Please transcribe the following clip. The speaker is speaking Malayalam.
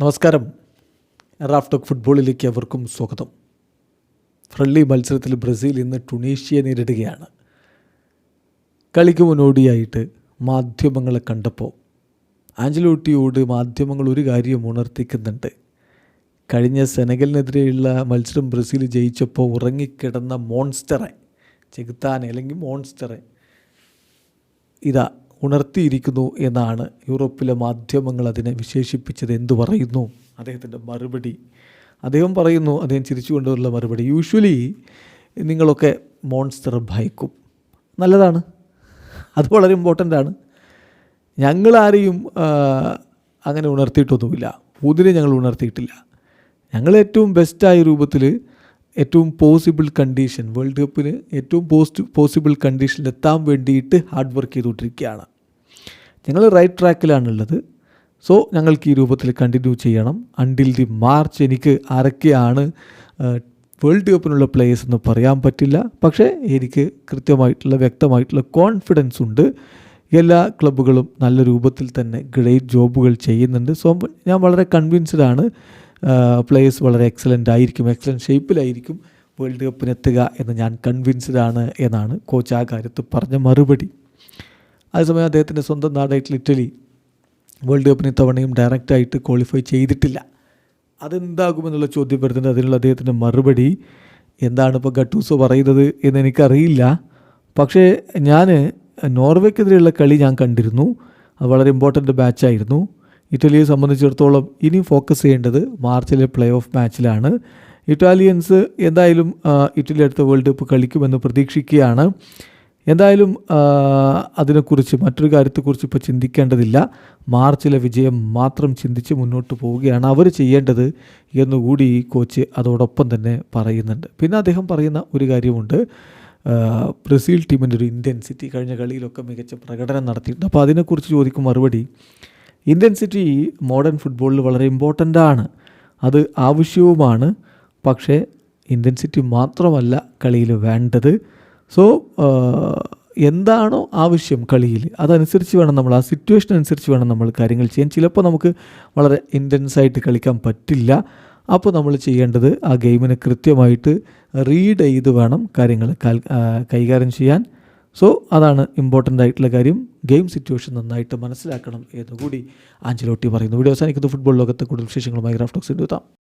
നമസ്കാരം. റാഫ്റ്റോക്ക് ഫുട്ബോളിലേക്ക് അവർക്കും സ്വാഗതം. ഫ്രണ്ട്ലി മത്സരത്തിൽ ബ്രസീൽ ഇന്ന് ടുണീഷ്യയെ നേരിടുകയാണ്. കളിക്ക് മുന്നോടിയായിട്ട് മാധ്യമങ്ങളെ കണ്ടപ്പോൾ ആഞ്ചലോട്ടിയോട് മാധ്യമങ്ങൾ ഒരു കാര്യം ഉണർത്തിക്കുന്നുണ്ട്. കഴിഞ്ഞ സെനഗലിനെതിരെയുള്ള മത്സരം ബ്രസീൽ ജയിച്ചപ്പോൾ ഉറങ്ങിക്കിടന്ന മോൺസ്റ്ററെ ചെകുത്താനെ അല്ലെങ്കിൽ മോൺസ്റ്ററെ ഇതാ ഉണർത്തിയിരിക്കുന്നു എന്നാണ് യൂറോപ്പിലെ മാധ്യമങ്ങൾ അതിനെ വിശേഷിപ്പിച്ചത്. എന്തു പറയുന്നു? അദ്ദേഹത്തിന്റെ മറുപടി. അദ്ദേഹം പറയുന്നു അദ്ദേഹം ചിരിച്ചുകൊണ്ടുള്ള മറുപടി യൂഷ്വലി നിങ്ങളൊക്കെ മോൺസ്റ്റർ ഭയക്കും. നല്ലതാണ്. അത് വളരെ ഇമ്പോർട്ടന്റ് ആണ് ഞങ്ങളാരെയും അങ്ങനെ ഉണർത്തിയിട്ടൊന്നുമില്ല. പൂതിനെ ഞങ്ങൾ ഉണർത്തിയിട്ടില്ല. ഞങ്ങൾ ഏറ്റവും ബെസ്റ്റായ രൂപത്തിൽ ഏറ്റവും പോസിബിൾ കണ്ടീഷൻ വേൾഡ് കപ്പിന് ഏറ്റവും പോസ്റ്റ് പോസിബിൾ കണ്ടീഷനിൽ എത്താൻ വേണ്ടിയിട്ട് ഹാർഡ് വർക്ക് ചെയ്തുകൊണ്ടിരിക്കുകയാണ്. ഞങ്ങൾ റൈറ്റ് ട്രാക്കിലാണുള്ളത് സോ ഞങ്ങൾക്ക് ഈ രൂപത്തിൽ കണ്ടിന്യൂ ചെയ്യണം. അണ്ടിൽ ദി മാർച്ച് എനിക്ക് ആരൊക്കെയാണ് വേൾഡ് കപ്പിനുള്ള പ്ലേയേഴ്സ് എന്ന് പറയാൻ പറ്റില്ല. പക്ഷേ എനിക്ക് കൃത്യമായിട്ടുള്ള വ്യക്തമായിട്ടുള്ള കോൺഫിഡൻസ് ഉണ്ട്. എല്ലാ ക്ലബ്ബുകളും നല്ല രൂപത്തിൽ തന്നെ ഗ്രേറ്റ് ജോബുകൾ ചെയ്യുന്നുണ്ട്. സോ ഞാൻ വളരെ കൺവിൻസ്ഡ് ആണ്. പ്ലേയേഴ്സ് വളരെ എക്സലന്റ് ആയിരിക്കും എക്സലന്റ് ഷേപ്പിലായിരിക്കും വേൾഡ് കപ്പിനെത്തുക എന്ന് ഞാൻ കൺവിൻസ്ഡ് ആണ് എന്നാണ് കോച്ച് ആ കാര്യത്തിൽ പറഞ്ഞ മറുപടി. അതേസമയം അദ്ദേഹത്തിന്റെ സ്വന്തം നാടായിട്ടുള്ള ഇറ്റലി വേൾഡ് കപ്പിന് ഇത്തവണയും ഡയറക്റ്റായിട്ട് ക്വാളിഫൈ ചെയ്തിട്ടില്ല. അതെന്താകുമെന്നുള്ള ചോദ്യം വരുന്നുണ്ട്. അതിനുള്ള അദ്ദേഹത്തിന്റെ മറുപടി എന്താണ് ഇപ്പോൾ ഗട്ടൂസോ പറയുന്നത് എന്ന് എനിക്കറിയില്ല. പക്ഷേ ഞാൻ നോർവേക്കെതിരെയുള്ള കളി ഞാൻ കണ്ടിരുന്നു. അത് വളരെ ഇമ്പോർട്ടന്റ് മാച്ചായിരുന്നു ഇറ്റലിയെ സംബന്ധിച്ചിടത്തോളം ഇനി ഫോക്കസ് ചെയ്യേണ്ടത് മാർച്ചിലെ പ്ലേ ഓഫ് മാച്ചിലാണ് ഇറ്റാലിയൻസ് എന്തായാലും ഇറ്റലി അടുത്ത വേൾഡ് കപ്പ് കളിക്കുമെന്ന് പ്രതീക്ഷിക്കുകയാണ്. എന്തായാലും അതിനെക്കുറിച്ച് മറ്റൊരു കാര്യത്തെക്കുറിച്ച് ഇപ്പോൾ ചിന്തിക്കേണ്ടതില്ല. മാർച്ചിലെ വിജയം മാത്രം ചിന്തിച്ച് മുന്നോട്ട് പോവുകയാണ് അവർ ചെയ്യേണ്ടത് എന്നുകൂടി ഈ കോച്ച് അതോടൊപ്പം തന്നെ പറയുന്നുണ്ട്. പിന്നെ അദ്ദേഹം പറയുന്ന ഒരു കാര്യമുണ്ട്. ബ്രസീൽ ടീമിന്റെ ഒരു ഇന്റൻസിറ്റി കഴിഞ്ഞ കളിയിലൊക്കെ മികച്ച പ്രകടനം നടത്തിയിട്ടുണ്ട്. അപ്പോൾ അതിനെക്കുറിച്ച് ചോദിക്കും മറുപടി. ഇന്റൻസിറ്റി മോഡേൺ ഫുട്ബോളിൽ വളരെ ഇമ്പോർട്ടന്റ് ആണ്. അത് ആവശ്യവുമാണ്. പക്ഷേ ഇന്റൻസിറ്റി മാത്രമല്ല കളിയിൽ വേണ്ടത്. സോ എന്താണോ ആവശ്യം കളിയിൽ അതനുസരിച്ച് വേണം നമ്മൾ ആ സിറ്റുവേഷൻ അനുസരിച്ച് വേണം നമ്മൾ കാര്യങ്ങൾ ചെയ്യാൻ. ചിലപ്പോൾ നമുക്ക് വളരെ ഇന്റൻസായിട്ട് കളിക്കാൻ പറ്റില്ല. അപ്പോൾ നമ്മൾ ചെയ്യേണ്ടത് ആ ഗെയിമിനെ കൃത്യമായിട്ട് റീഡ് ചെയ്ത് വേണം കാര്യങ്ങൾ കൈകാര്യം ചെയ്യാൻ. സോ അതാണ് ഇമ്പോർട്ടന്റ് ആയിട്ടുള്ള കാര്യം. ഗെയിം സിറ്റുവേഷൻ നന്നായിട്ട് മനസ്സിലാക്കണം എന്നുകൂടി ആഞ്ചലോട്ടി പറയുന്നു. വീഡിയോ അവസാനിക്കുന്നത് ഫുട്ബോൾ ലോകത്തെ കൂടുതൽ വിശേഷങ്ങളുമായി ഗ്രാഫ്റ്റോക്സ് എത്താം.